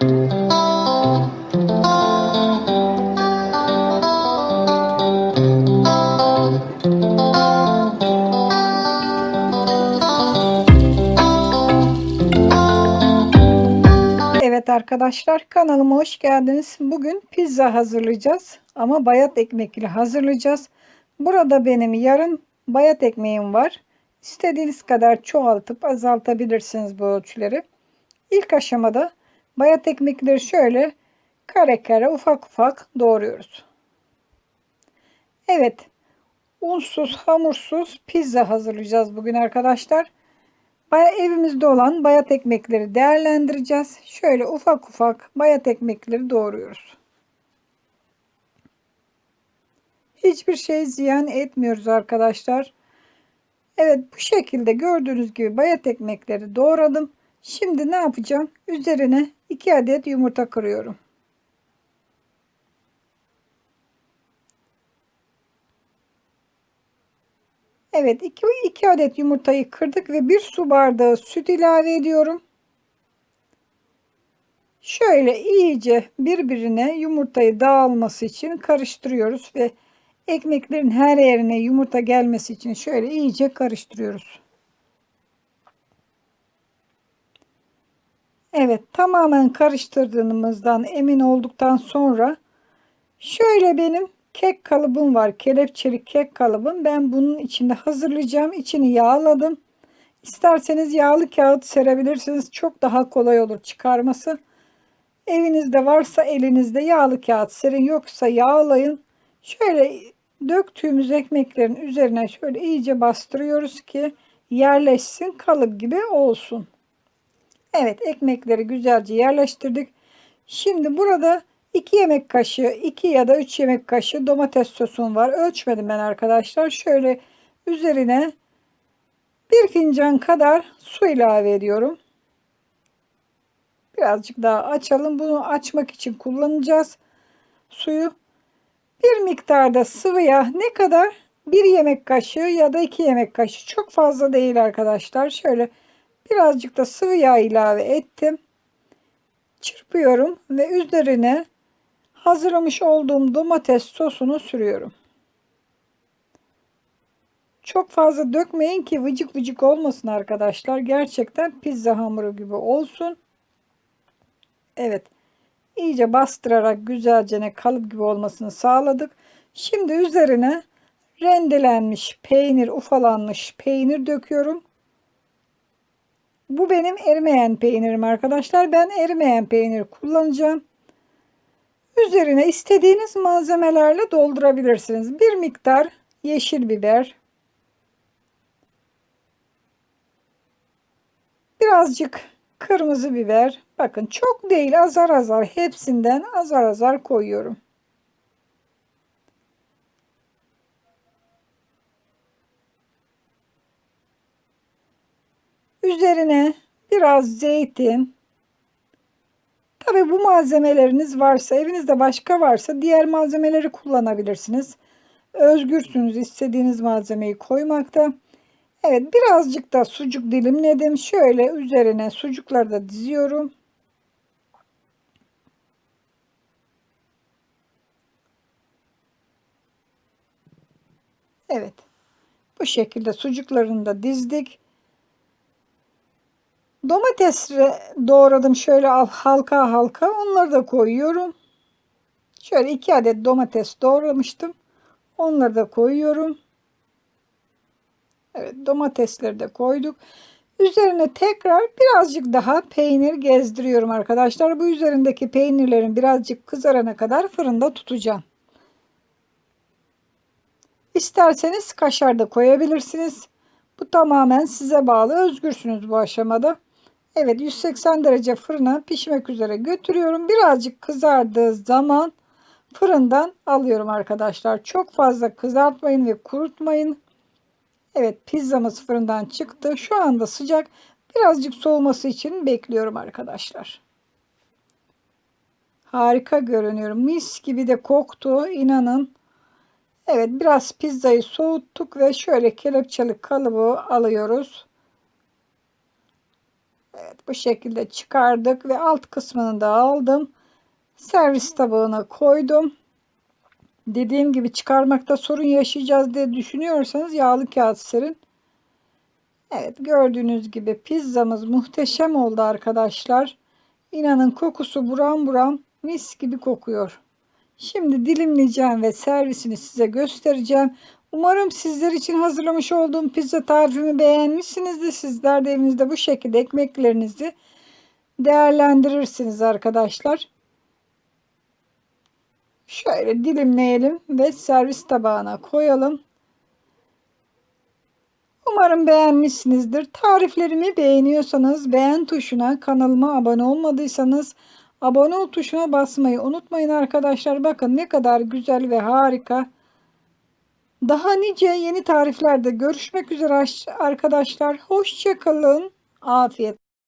Evet arkadaşlar kanalıma hoş geldiniz. Bugün pizza hazırlayacağız ama bayat ekmekli hazırlayacağız. Burada benim yarım bayat ekmeğim var. İstediğiniz kadar çoğaltıp azaltabilirsiniz bu ölçüleri. İlk aşamada bayat ekmekleri şöyle kare kare ufak ufak doğruyoruz. Evet unsuz hamursuz pizza hazırlayacağız bugün arkadaşlar. Baya evimizde olan bayat ekmekleri değerlendireceğiz. Şöyle ufak ufak bayat ekmekleri doğruyoruz. Hiçbir şey ziyan etmiyoruz arkadaşlar. Evet bu şekilde gördüğünüz gibi bayat ekmekleri doğradım. Şimdi ne yapacağım? Üzerine 2 adet yumurta kırıyorum. Evet 2, 2 adet yumurtayı kırdık ve 1 su bardağı süt ilave ediyorum. Şöyle iyice birbirine yumurtayı dağılması için karıştırıyoruz ve ekmeklerin her yerine yumurta gelmesi için şöyle iyice karıştırıyoruz. Evet tamamen karıştırdığımızdan emin olduktan sonra şöyle benim kek kalıbım var. Kelepçeli kek kalıbım. Ben bunun içinde hazırlayacağım. İçini yağladım. İsterseniz yağlı kağıt serebilirsiniz. Çok daha kolay olur çıkarması. Evinizde varsa elinizde yağlı kağıt serin yoksa yağlayın. Şöyle döktüğümüz ekmeklerin üzerine şöyle iyice bastırıyoruz ki yerleşsin kalıp gibi olsun. Evet ekmekleri güzelce yerleştirdik. Şimdi burada 2 yemek kaşığı 2 ya da 3 yemek kaşığı domates sosum var. Ölçmedim ben arkadaşlar. Şöyle üzerine bir fincan kadar su ilave ediyorum. Birazcık daha açalım. Bunu açmak için kullanacağız. Suyu bir miktarda sıvı yağ ne kadar? Bir yemek kaşığı ya da iki yemek kaşığı. Çok fazla değil arkadaşlar. Şöyle birazcık da sıvı yağ ilave ettim. Çırpıyorum ve üzerine hazırlamış olduğum domates sosunu sürüyorum. Çok fazla dökmeyin ki vıcık vıcık olmasın arkadaşlar. Gerçekten pizza hamuru gibi olsun. Evet. İyice bastırarak güzelce kalıp gibi olmasını sağladık. Şimdi üzerine rendelenmiş peynir, ufalanmış peynir döküyorum. Bu benim erimeyen peynirim arkadaşlar. Ben erimeyen peynir kullanacağım. Üzerine istediğiniz malzemelerle doldurabilirsiniz. Bir miktar yeşil biber. Birazcık kırmızı biber. Bakın çok değil azar azar hepsinden azar azar koyuyorum. Üzerine biraz zeytin, Tabi bu malzemeleriniz varsa, evinizde başka varsa diğer malzemeleri kullanabilirsiniz. Özgürsünüz istediğiniz malzemeyi koymakta. Evet birazcık da sucuk dilimledim. Şöyle üzerine sucukları da diziyorum. Evet. Bu şekilde sucuklarını da dizdik. Domates doğradım şöyle halka halka. Onları da koyuyorum. Şöyle iki adet domates doğramıştım. Onları da koyuyorum. Evet domatesleri de koyduk. Üzerine tekrar birazcık daha peynir gezdiriyorum arkadaşlar. Bu üzerindeki peynirlerin birazcık kızarana kadar fırında tutacağım. İsterseniz kaşar da koyabilirsiniz. Bu tamamen size bağlı. Özgürsünüz bu aşamada. Evet 180 derece fırına pişmek üzere götürüyorum. Birazcık kızardığı zaman fırından alıyorum arkadaşlar. Çok fazla kızartmayın ve kurutmayın. Evet pizzamız fırından çıktı. Şu anda sıcak. Birazcık soğuması için bekliyorum arkadaşlar. Harika görünüyor. Mis gibi de koktu. inanın. Evet biraz pizzayı soğuttuk ve şöyle kelepçeli kalıbı alıyoruz. Evet bu şekilde çıkardık ve alt kısmını da aldım. Servis tabağına koydum. Dediğim gibi çıkarmakta sorun yaşayacağız diye düşünüyorsanız yağlı kağıt serin. Evet gördüğünüz gibi pizzamız muhteşem oldu arkadaşlar. İnanın kokusu buram buram mis gibi kokuyor. Şimdi dilimleyeceğim ve servisini size göstereceğim. Umarım sizler için hazırlamış olduğum pizza tarifimi beğenmişsinizdir. Sizler de evinizde bu şekilde ekmeklerinizi değerlendirirsiniz arkadaşlar. Şöyle dilimleyelim ve servis tabağına koyalım. Umarım beğenmişsinizdir. Tariflerimi beğeniyorsanız beğen tuşuna, kanalıma abone olmadıysanız abone ol tuşuna basmayı unutmayın arkadaşlar. Bakın ne kadar güzel ve harika. Daha nice yeni tariflerde görüşmek üzere arkadaşlar. Hoşçakalın. Afiyet.